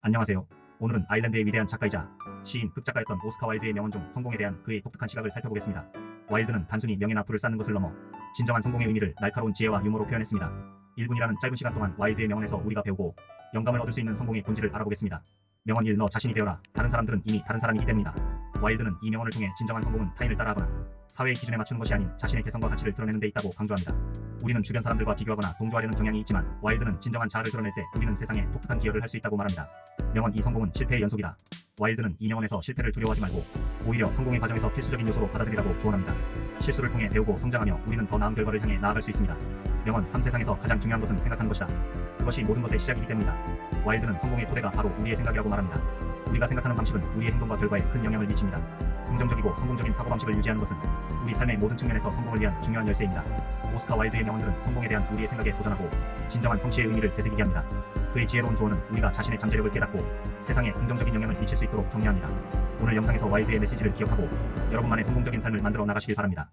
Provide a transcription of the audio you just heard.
안녕하세요. 오늘은 아일랜드의 위대한 작가이자 시인, 극작가였던 오스카 와일드의 명언 중 성공에 대한 그의 독특한 시각을 살펴보겠습니다. 와일드는 단순히 명예나 부를 쌓는 것을 넘어 진정한 성공의 의미를 날카로운 지혜와 유머로 표현했습니다. 1분이라는 짧은 시간 동안 와일드의 명언에서 우리가 배우고 영감을 얻을 수 있는 성공의 본질을 알아보겠습니다. 명언 1. 너 자신이 되어라. 다른 사람들은 이미 다른 사람이기 때문이다. 와일드는 이 명언을 통해 진정한 성공은 타인을 따라하거나 사회의 기준에 맞추는 것이 아닌 자신의 개성과 가치를 드러내는 데 있다고 강조합니다. 우리는 주변 사람들과 비교하거나 동조하려는 경향이 있지만 와일드는 진정한 자아를 드러낼 때 우리는 세상에 독특한 기여를 할 수 있다고 말합니다. 명언 이 성공은 실패의 연속이다. 와일드는 이 명언에서 실패를 두려워하지 말고 오히려 성공의 과정에서 필수적인 요소로 받아들이라고 조언합니다. 실수를 통해 배우고 성장하며 우리는 더 나은 결과를 향해 나아갈 수 있습니다. 명언 3 세상에서 가장 중요한 것은 생각하는 것이다. 그것이 모든 것의 시작이기 때문이다. 와일드는 성공의 토대가 바로 우리의 생각이라고 말합니다. 우리가 생각하는 방식은 우리의 행동과 결과에 큰 영향을 미칩니다. 긍정적이고 성공적인 사고방식을 유지하는 것은 우리 삶의 모든 측면에서 성공을 위한 중요한 열쇠입니다. 오스카 와일드의 명언들은 성공에 대한 우리의 생각에 도전하고 진정한 성취의 의미를 되새기게 합니다. 그의 지혜로운 조언은 우리가 자신의 잠재력을 깨닫고 세상에 긍정적인 영향을 미칠 수 있도록 격려합니다. 오늘 영상에서 와일드의 메시지를 기억하고 여러분만의 성공적인 삶을 만들어 나가시길 바랍니다.